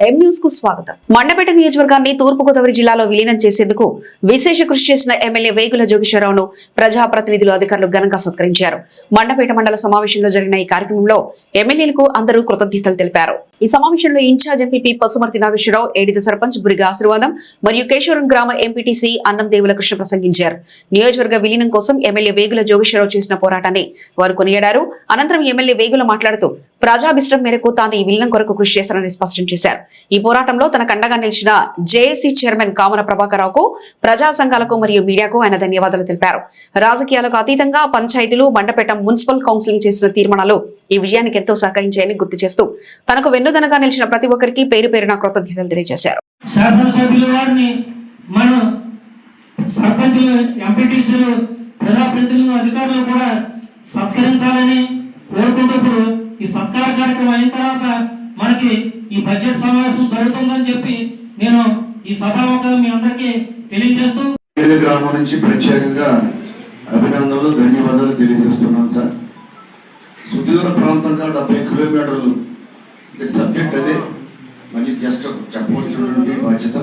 ఎం న్యూస్కు స్వాగతం. మండపేట నియోజకవర్గాన్ని తూర్పుగోదావరి జిల్లాలో విలీనం చేసేందుకు విశేష కృషి చేసిన ఎమ్మెల్యే వేగుల జోగేశ్వరరావును ప్రజాప్రతినిధులు అధికారులు ఘనంగా సత్కరించారు. మండపేట మండల సమావేశంలో జరిగిన ఈ కార్యక్రమంలో ఎమ్మెల్యేలకు అందరూ కృతజ్ఞతలు తెలిపారు. ఈ సమావేశంలో ఇన్ఛార్జ్ ఎంపీపీ పసుమర్తి నాగేశ్వరరావు ఏడిద సర్పంచ్ బురిగా ఆశీర్వాదం మరియు కేశవరం గ్రామ ఎంపీటీసీ అన్నం దేవుల కృష్ణ ప్రసంగించారు. నియోజకవర్గ విలీనం కోసం ఎమ్మెల్యే వేగుల జోగేశ్వరరావు చేసిన పోరాటాన్ని వారు కొనియాడారు. అనంతరం ఎమ్మెల్యే వేగుల మాట్లాడుతూ ప్రజాభిష్టం మేరకు తాను ఈ విలీనం కొరకు కృషి చేశారని స్పష్టం చేశారు. ఈ పోరాటంలో తన కండగా నిలిచిన జేఏసీ చైర్మన్ కామన ప్రభాకరరావుకు ప్రజా సంఘాలకు మరియు మీడియాకు ఆయన ధన్యవాదాలు తెలిపారు. రాజకీయాలకు అతీతంగా పంచాయతీలు మండపేట మున్సిపల్ కౌన్సిలింగ్ చేసిన తీర్మానాలు ఈ విజయానికి ఎంతో సహకరించాయని గుర్తు చేస్తూ తనకు వెన్నుదనగా నిలిచిన ప్రతి ఒక్కరికి పేరు పేరున కృతజ్ఞతలు తెలియజేశారు. మనం సర్పంచులు ఎంపీటీసీలు ప్రజాప్రతినిధులు అధికారులు కూడా సత్కరించాలని కోరుకుంటప్పుడు ఈ సత్కార కార్యక్రమం అయిన తర్వాత మనకి ఈ బడ్జెట్ సమావేశం జరుగుతుందని చెప్పి నేను ఈ సభాముఖంగా మీ అందరికీ తెలియజేస్తూ గ్రామం నుంచి ప్రత్యేకంగా అభినందనలు ధన్యవాదాలు తెలియజేస్తున్నాను సార్. సుదూర ప్రాంతంగా డెబ్బై కిలోమీటర్లు. సబ్జెక్ట్ అదే. మళ్ళీ జస్ట్ చెప్పవలసినటువంటి బాధ్యత.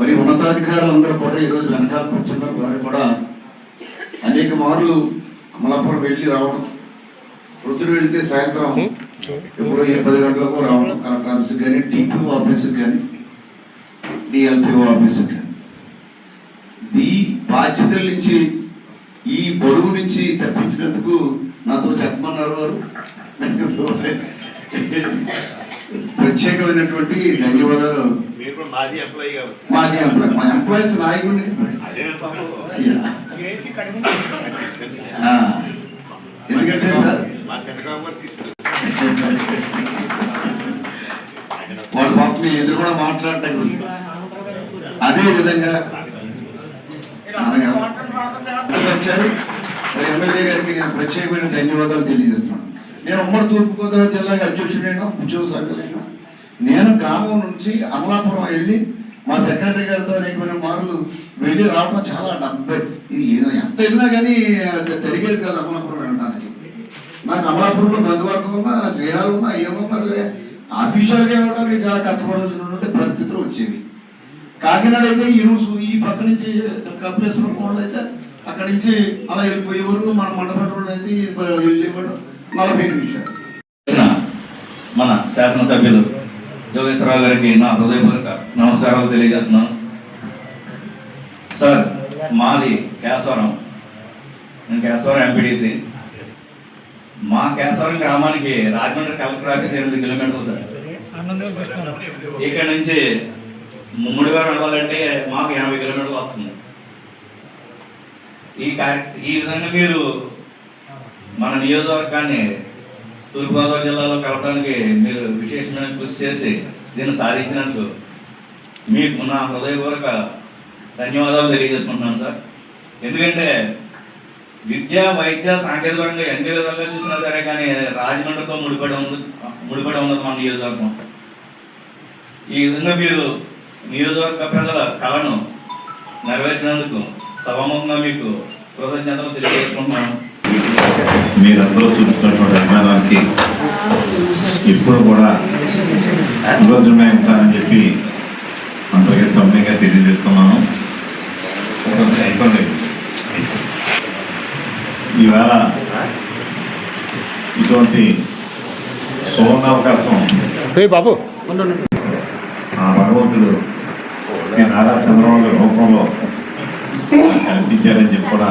మరి ఉన్నతాధికారులందరూ కూడా ఈరోజు వెనకాల కూర్చున్నారు. వారు కూడా అనేక మార్లు కమలాపురం వెళ్ళి రావడం వృద్ధులు వెళితే సాయంత్రం ఎప్పుడో ఏ పది గంటలకు రావడం. కలెక్టర్ ఆఫీస్కి కానీ టీపీఓ ఆఫీస్కి కానీ డిఎల్పిఓ ఆఫీస్కి కానీ. ఈ బాధ్యతల నుంచి ఈ బరువు నుంచి తప్పించినందుకు నాతో చెప్పమన్నారు వారు. ప్రత్యేకమైనటువంటి ధన్యవాదాలు. మాజీ ఎంప్లాయీ మాది ఎంప్లాయ్. మా ఎంప్లాయీస్ నాయకుడిని. ఆ, ఎందుకంటే సార్ మా సెంట్రల్ పాపని ఎదురు కూడా మాట్లాడటం. అదే విధంగా వచ్చారు. ఎమ్మెల్యే గారికి నేను ప్రత్యేకమైన ధన్యవాదాలు తెలియజేస్తున్నాను. నేను ఉమ్మడి తూర్పుగోదావరి జిల్లాకి అధ్యక్షుడైనా ఉద్యోగ సభ్యులైనా నేను గ్రామం నుంచి అమలాపురం వెళ్ళి మా సెక్రటరీ గారితో అనేకమైన మార్లు వెళ్ళి రావడం చాలా డెబ్బై. ఇది ఏదో ఎంత వెళ్ళినా కానీ తిరిగేది కాదు అమలాపురం. నాకు అమలాపురంలో బంధువర్గం ఉన్నా శ్రీహాలు ఉన్నా ఏమున్నా సరే ఆఫీషియల్గా చాలా కష్టపడాల్సినటువంటి పరిస్థితులు వచ్చేవి. కాకినాడ అయితే ఈ రోజు ఈ పక్క నుంచి కపిలేశ్వరం కోళ్ళు అయితే అక్కడి నుంచి అలా వెళ్ళిపోయే వరకు మన మండపంలో అయితే వెళ్ళిపోవడం నలభై నిమిషాలు మన శాసనసభ్యులు యోగేశ్వరరావు గారికి నా హృదయపూర్వక నమస్కారాలు తెలియజేస్తున్నాను. సార్ మాది కేశవరం. నేను కేశవరం ఎంపీడీసీ మా కేశవరం గ్రామానికి రాజమండ్రి కలెక్టర్ ఆఫీస్ ఎనిమిది కిలోమీటర్లు సార్. ఇక్కడ నుంచి ముమ్మిడివారు వెళ్ళాలంటే మాకు ఎనభై కిలోమీటర్లు వస్తుంది. ఈ ఈ విధంగా మీరు మన నియోజకవర్గాన్ని తూర్పుగోదావరి జిల్లాలో కలపడానికి మీరు విశేషమైన కృషి చేసి దీన్ని సాధించినందుకు మీకు నా హృదయపూర్వక ధన్యవాదాలు తెలియజేసుకుంటున్నాను సార్. ఎందుకంటే విద్య వైద్య సాంకేతికంగా ఎన్ని విధాలుగా చూసినా సరే కానీ రాజమండ్రితో ముడిపడి ఉంది ముడిపడి ఉన్నది మన నియోజకవర్గం. ఈ విధంగా మీరు నియోజకవర్గ ప్రజల కళను నెరవేర్చినందుకు సభముఖంగా మీకు కృతజ్ఞతలు తెలియజేసుకుంటున్నాను. మీరందరూ చూస్తున్నటువంటి అభిమానానికి ఇప్పుడు కూడా రోజునే ఉంటానని చెప్పి అందరికీ సౌమ్యంగా తెలియజేస్తున్నాను. అయిపోలేదు. ఈవేళ ఇటువంటి సువర్ణ అవకాశం. బాబు. ఆ భగవంతుడు శ్రీ నారా చంద్రబాబు రూపంలో కల్పించారని చెప్పి కూడా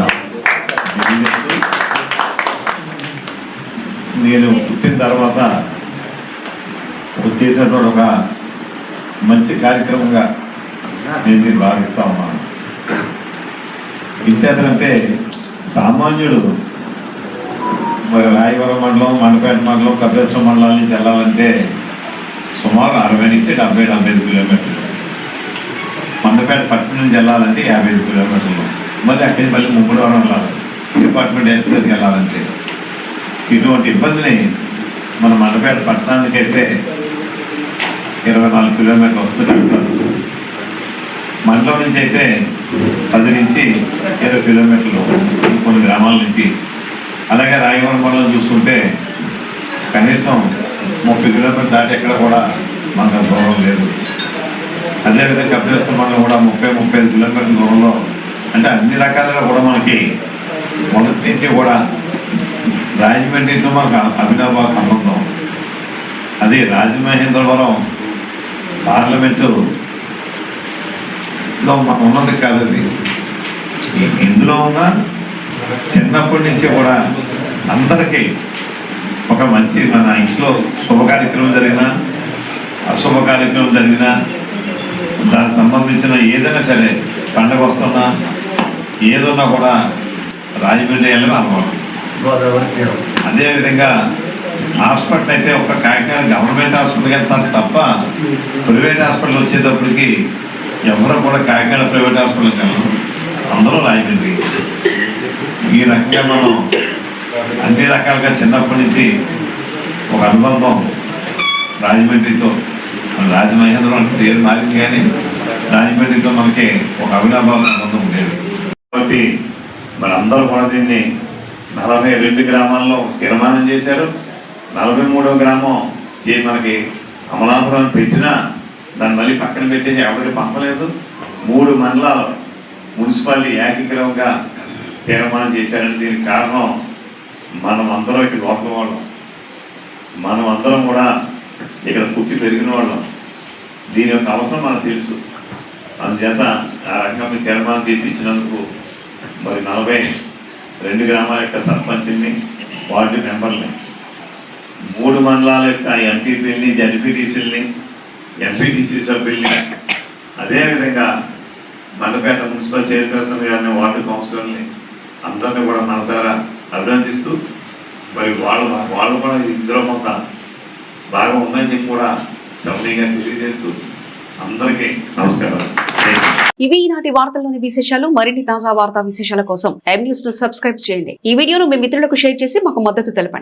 నేను పుట్టిన తర్వాత చేసినటువంటి ఒక మంచి కార్యక్రమంగా నేను దీన్ని భావిస్తా ఉన్నాను. విద్యార్థులంటే సామాన్యుడు. మరి రాయవరం మండలం మండపేట మండలం కపిలేశ్వరం మండలం నుంచి వెళ్ళాలంటే సుమారు అరవై నుంచి డెబ్బై డెబ్బై ఐదు కిలోమీటర్లు. మండపేట పట్టణం నుంచి వెళ్ళాలంటే యాభై ఐదు కిలోమీటర్లు. మళ్ళీ అక్కడి నుంచి మళ్ళీ ముమ్మడివరం వెళ్ళాలి. డిపార్ట్మెంట్ హెడ్స్ దగ్గరికి వెళ్ళాలంటే ఇటువంటి ఇబ్బందిని మన మండపేట పట్టణానికి అయితే ఇరవై నాలుగు కిలోమీటర్లు వస్తుంది మండలం నుంచి అయితే పది నుంచి ఇరవై కిలోమీటర్లు కొన్ని గ్రామాల నుంచి. అలాగే రాయవరం మండలం చూసుకుంటే కనీసం ముప్పై కిలోమీటర్లు దాటి ఎక్కడ కూడా మనకు ఆ దూరం లేదు. అదేవిధంగా కపిలేశ్వర మండలం కూడా ముప్పై ముప్పై ఐదు కిలోమీటర్ల దూరంలో అంటే అన్ని రకాలుగా కూడా మనకి మొదటి నుంచి కూడా రాజమండ్రితో మనకు అభినవ సంబంధం. అది రాజమహేంద్రవరం పార్లమెంటు లో మనం ఉన్నది కాదు అది. ఇందులో ఉన్న చిన్నప్పటి నుంచి కూడా అందరికీ ఒక మంచి మన ఇంట్లో శుభ కార్యక్రమం జరిగినా అశుభ కార్యక్రమం జరిగినా దానికి సంబంధించిన ఏదైనా సరే పండగ వస్తున్నా ఏదున్నా కూడా రాజమండ్రి అనుకోవడం అదేవిధంగా హాస్పిటల్ అయితే ఒక కాకినాడ గవర్నమెంట్ హాస్పిటల్కి వెళ్తారు తప్ప ప్రైవేట్ హాస్పిటల్ వచ్చేటప్పటికి ఎవరు కూడా కాకినాడ ప్రైవేట్ హాస్పిటల్కి వెళ్ళరు అందరూ రాయమండ్రి ఈ రకంగా మనం అన్ని రకాలుగా చిన్నప్పటి నుంచి ఒక అనుబంధం రాజమండ్రితో మన రాజమహేంద్రం అంటే పేరు మారింది కానీ రాజమండ్రితో మనకి ఒక అవినాభావ సంబంధం ఉండేది. కాబట్టి మనందరూ కూడా దీన్ని నలభై రెండు గ్రామాల్లో తీర్మానం చేశారు. నలభై మూడో గ్రామం చే మనకి అమలాపురం పెట్టినా దాన్ని మళ్ళీ పక్కన పెట్టేసి ఎవరికి పంపలేదు. మూడు మండలాలు మున్సిపాలిటీ ఏకగ్రహంగా తీర్మానం చేశారని దీనికి కారణం మనం అందరం ఇక్కడ లోపల వాళ్ళం. మనం అందరం కూడా ఇక్కడ పుట్టి పెరిగిన వాళ్ళం. దీని యొక్క అవసరం మనకు తెలుసు. అందుచేత ఆ రకంగా తీర్మానం చేసి ఇచ్చినందుకు మరి నలభై రెండు గ్రామాల యొక్క సర్పంచ్ని వార్డు మెంబర్ని మూడు మండలాల యొక్క ఎంపీపీని జడ్పీటీసీలని ఎంపీటీసీ సభ్యుల్ని. అదేవిధంగా బండపేట మున్సిపల్ చైర్పర్సన్ గారిని వార్డు కౌన్సిలర్ని అందరినీ కూడా మనసారా అభినందిస్తూ మరి వాళ్ళు వాళ్ళు కూడా ఇందులో కొంత బాగా ఉందని చెప్పి కూడా సభనీయంగా తెలియజేస్తూ అందరికీ నమస్కారం ఇవి ఈనాటి వార్తల్లోని విశేషాలు. మరిన్ని తాజా వార్తా విశేషాల కోసం ఎం న్యూస్ను సబ్స్క్రైబ్ చేయండి. ఈ వీడియోను మీ మిత్రులకు షేర్ చేసి మాకు మద్దతు తెలపండి.